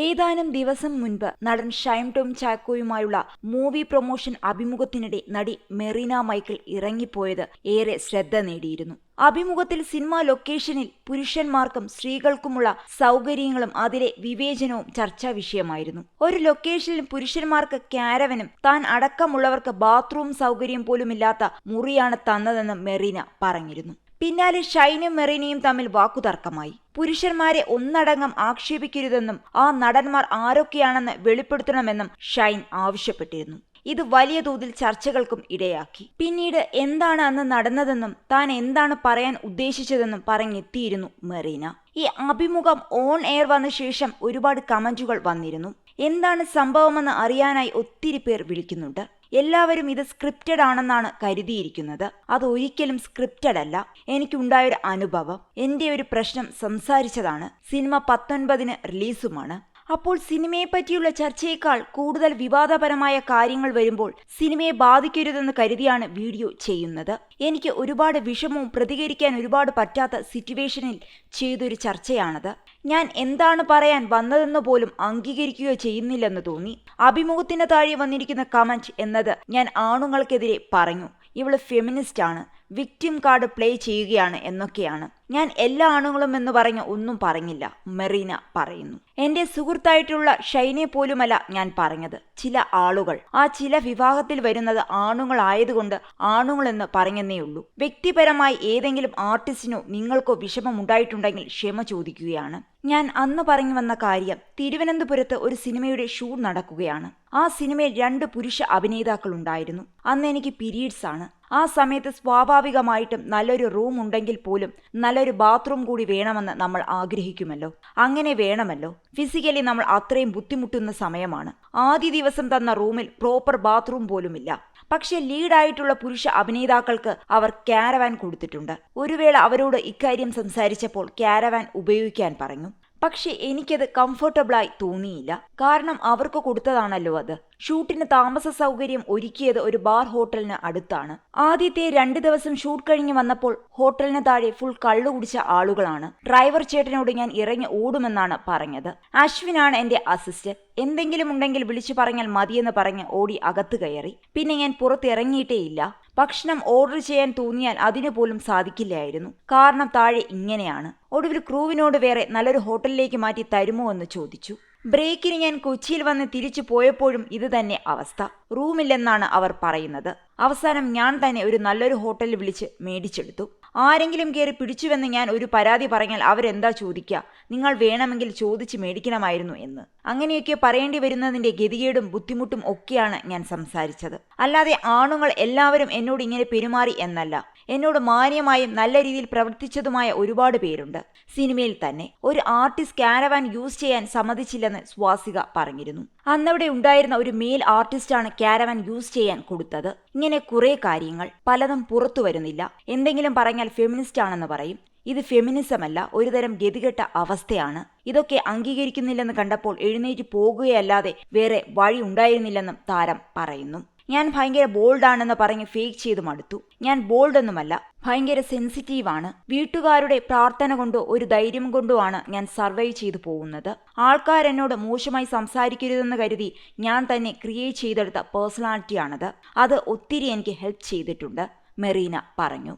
ഏതാനും ദിവസം മുൻപ് നടൻ ഷൈം ടോം ചാക്കോയുമായുള്ള മൂവി പ്രൊമോഷൻ അഭിമുഖത്തിനിടെ നടി മെറീന മൈക്കിൾ ഇറങ്ങിപ്പോയത് ഏറെ ശ്രദ്ധ നേടിയിരുന്നു. അഭിമുഖത്തിൽ സിനിമാ ലൊക്കേഷനിൽ പുരുഷന്മാർക്കും സ്ത്രീകൾക്കുമുള്ള സൗകര്യങ്ങളും അതിലെ വിവേചനവും ചർച്ചാ വിഷയമായിരുന്നു. ഒരു ലൊക്കേഷനിൽ പുരുഷന്മാർക്ക് ക്യാരവനും താൻ അടക്കമുള്ളവർക്ക് ബാത്റൂം സൗകര്യം പോലുമില്ലാത്ത മുറിയാണ് തന്നതെന്ന് മെറീന പറഞ്ഞിരുന്നു. പിന്നാലെ ഷൈനും മെറീനയും തമ്മിൽ വാക്കുതർക്കമായി. പുരുഷന്മാരെ ഒന്നടങ്കം ആക്ഷേപിക്കരുതെന്നും ആ നടന്മാർ ആരൊക്കെയാണെന്ന് വെളിപ്പെടുത്തണമെന്നും ഷൈൻ ആവശ്യപ്പെട്ടിരുന്നു. ഇത് വലിയ തോതിൽ ചർച്ചകൾക്കും ഇടയാക്കി. പിന്നീട് എന്താണ് അന്ന് നടന്നതെന്നും താൻ എന്താണ് പറയാൻ ഉദ്ദേശിച്ചതെന്നും പറഞ്ഞെത്തിയിരുന്നു മെറീന. ഈ അഭിമുഖം ഓൺ എയർ വന്ന ശേഷം ഒരുപാട് കമന്റുകൾ വന്നിരുന്നു. എന്താണ് സംഭവമെന്ന് അറിയാനായി ഒത്തിരി പേർ വിളിക്കുന്നുണ്ട്. എല്ലാവരും ഇത് സ്ക്രിപ്റ്റഡ് ആണെന്നാണ് കരുതിയിരിക്കുന്നത്. അത് ഒരിക്കലും സ്ക്രിപ്റ്റഡ് അല്ല. എനിക്കുണ്ടായൊരു അനുഭവം. എന്റെ ഒരു പ്രശ്നം സംസാരിച്ചതാണ്. സിനിമ പത്തൊൻപതിന് റിലീസുമാണ് അപ്പോൾ സിനിമയെ പറ്റിയുള്ള ചർച്ചയേക്കാൾ കൂടുതൽ വിവാദപരമായ കാര്യങ്ങൾ വരുമ്പോൾ സിനിമയെ ബാധിക്കരുതെന്ന് കരുതിയാണ് വീഡിയോ ചെയ്യുന്നത്. എനിക്ക് ഒരുപാട് വിഷമവും പ്രതികരിക്കാൻ ഒരുപാട് പറ്റാത്ത സിറ്റുവേഷനിൽ ചെയ്തൊരു ചർച്ചയാണത്. ഞാൻ എന്താണ് പറയാൻ വന്നതെന്ന് പോലും അംഗീകരിക്കുകയോ ചെയ്യുന്നില്ലെന്ന് തോന്നി. അഭിമുഖത്തിന് താഴെ വന്നിരിക്കുന്ന കമന്റ് എന്നത് ഞാൻ ആണുങ്ങൾക്കെതിരെ പറഞ്ഞു. ഇവൾ ഫെമിനിസ്റ്റ് ആണ് വിക്ടിം കാർഡ് പ്ലേ ചെയ്യുകയാണ് എന്നൊക്കെയാണ്. ഞാൻ എല്ലാ ആണുങ്ങളും എന്ന് പറഞ്ഞ് ഒന്നും പറഞ്ഞില്ല മെറീന പറയുന്നു. എന്റെ സുഹൃത്തായിട്ടുള്ള ഷൈനെ പോലുമല്ല ഞാൻ പറഞ്ഞത് ചില ആളുകൾ. ആ ചില വിവാഹത്തിൽ വരുന്നത് ആണുങ്ങളായതുകൊണ്ട് ആണുങ്ങളെന്ന് പറഞ്ഞെന്നേയുള്ളൂ വ്യക്തിപരമായി ഏതെങ്കിലും ആർട്ടിസ്റ്റിനോ നിങ്ങൾക്കോ വിഷമം ഉണ്ടായിട്ടുണ്ടെങ്കിൽ ക്ഷമ ചോദിക്കുകയാണ്. ഞാൻ അന്ന് പറഞ്ഞു വന്ന കാര്യം തിരുവനന്തപുരത്ത് ഒരു സിനിമയുടെ ഷൂട്ട് നടക്കുകയാണ്. ആ സിനിമയിൽ രണ്ട് പുരുഷ അഭിനേതാക്കൾ ഉണ്ടായിരുന്നു. അന്ന് എനിക്ക് പീരീഡ്സ് ആണ്. ആ സമയത്ത് സ്വാഭാവികമായിട്ടും നല്ലൊരു റൂം ഉണ്ടെങ്കിൽ പോലും നല്ലൊരു ബാത്റൂം കൂടി വേണമെന്ന് നമ്മൾ ആഗ്രഹിക്കുമല്ലോ. അങ്ങനെ വേണമല്ലോ. ഫിസിക്കലി നമ്മൾ അത്രയും ബുദ്ധിമുട്ടുന്ന സമയമാണ്. ആദ്യ ദിവസം തന്ന റൂമിൽ പ്രോപ്പർ ബാത്റൂം പോലുമില്ല. പക്ഷെ ലീഡായിട്ടുള്ള പുരുഷ അഭിനേതാക്കൾക്ക് അവർ ക്യാരവാൻ കൊടുത്തിട്ടുണ്ട്. ഒരു വേള അവരോട് ഇക്കാര്യം സംസാരിച്ചപ്പോൾ ക്യാരവാൻ ഉപയോഗിക്കാൻ പറഞ്ഞു. പക്ഷെ എനിക്കത് കംഫർട്ടബിളായി തോന്നിയില്ല. കാരണം അവർക്ക് കൊടുത്തതാണല്ലോ അത്. ഷൂട്ടിന് താമസ സൗകര്യം ഒരുക്കിയത് ഒരു ബാർ ഹോട്ടലിന് അടുത്താണ്. ആദ്യത്തെ രണ്ട് ദിവസം ഷൂട്ട് കഴിഞ്ഞ് വന്നപ്പോൾ ഹോട്ടലിന് താഴെ ഫുൾ കള്ളു കുടിച്ച ആളുകളാണ്. ഡ്രൈവർ ചേട്ടനോട് ഞാൻ ഇറങ്ങി ഓടുമെന്നാണ് പറഞ്ഞത്. അശ്വിനാണ് എന്റെ അസിസ്റ്റന്റ് എന്തെങ്കിലും ഉണ്ടെങ്കിൽ വിളിച്ചു പറഞ്ഞാൽ മതിയെന്ന് പറഞ്ഞ് ഓടി അകത്ത് കയറി. പിന്നെ ഞാൻ പുറത്തിറങ്ങിയിട്ടേയില്ല. ഭക്ഷണം ഓർഡർ ചെയ്യാൻ തോന്നിയാൽ അതിനു പോലും സാധിക്കില്ലായിരുന്നു. കാരണം താഴെ ഇങ്ങനെയാണ്. ഒടുവിൽ ക്രൂവിനോട് വേറെ നല്ലൊരു ഹോട്ടലിലേക്ക് മാറ്റി തരുമോ എന്ന് ചോദിച്ചു. ബ്രേക്കിന് ഞാൻ കൊച്ചിയിൽ വന്ന് തിരിച്ചു പോയപ്പോഴും ഇത് തന്നെ അവസ്ഥ. റൂമില്ലെന്നാണ് അവർ പറയുന്നത്. അവസാനം ഞാൻ തന്നെ ഒരു നല്ലൊരു ഹോട്ടലിൽ വിളിച്ച് മേടിച്ചെടുത്തു. ആരെങ്കിലും കയറി പിടിച്ചുവെന്ന് ഞാൻ ഒരു പരാതി പറഞ്ഞാൽ അവരെന്താ ചോദിക്കുക നിങ്ങൾ വേണമെങ്കിൽ ചോദിച്ച് മേടിക്കണമായിരുന്നു എന്ന്. അങ്ങനെയൊക്കെ പറയേണ്ടി വരുന്നതിന്റെ ഗതികേടും ബുദ്ധിമുട്ടും ഒക്കെയാണ് ഞാൻ സംസാരിച്ചത്. അല്ലാതെ ആണുങ്ങൾ എല്ലാവരും എന്നോട് ഇങ്ങനെ പെരുമാറി എന്നല്ല. എന്നോട് മാന്യമായും നല്ല രീതിയിൽ പ്രവർത്തിച്ചതുമായ ഒരുപാട് പേരുണ്ട്. സിനിമയിൽ തന്നെ. ഒരു ആർട്ടിസ്റ്റ് കാരവാൻ യൂസ് ചെയ്യാൻ സമ്മതിച്ചില്ലെന്ന് സ്വാസിക പറഞ്ഞിരുന്നു. അന്നവിടെ ഉണ്ടായിരുന്ന ഒരു മെയിൽ ആർട്ടിസ്റ്റാണ് കാരവാൻ യൂസ് ചെയ്യാൻ കൊടുത്തത്. ഇങ്ങനെ കുറെ കാര്യങ്ങൾ പലതും പുറത്തു വരുന്നില്ല. എന്തെങ്കിലും പറഞ്ഞാൽ ഫെമിനിസ്റ്റ് ആണെന്ന് പറയും. ഇത് ഫെമിനിസം അല്ല ഒരുതരം ഗതികെട്ട അവസ്ഥയാണ്. ഇതൊക്കെ അംഗീകരിക്കുന്നില്ലെന്ന് കണ്ടപ്പോൾ എഴുന്നേറ്റ് പോകുകയല്ലാതെ വേറെ വഴി ഉണ്ടായിരുന്നില്ലെന്നും താരം പറയുന്നു. ഞാൻ ഭയങ്കര ബോൾഡാണെന്ന് പറഞ്ഞ് ഫേക്ക് ചെയ്ത് മടുത്തു ഞാൻ ബോൾഡ് ഒന്നുമല്ല ഭയങ്കര സെൻസിറ്റീവാണ് വീട്ടുകാരുടെ പ്രാർത്ഥന കൊണ്ടോ ഒരു ധൈര്യം കൊണ്ടോ ആണ് ഞാൻ സർവൈവ് ചെയ്തു പോകുന്നത്. ആൾക്കാരെന്നോട് മോശമായി സംസാരിക്കരുതെന്ന് കരുതി ഞാൻ തന്നെ ക്രിയേറ്റ് ചെയ്തെടുത്ത പേഴ്സണാലിറ്റിയാണത് അത് ഒത്തിരി എനിക്ക് ഹെൽപ്പ് ചെയ്തിട്ടുണ്ട് മെറീന പറഞ്ഞു.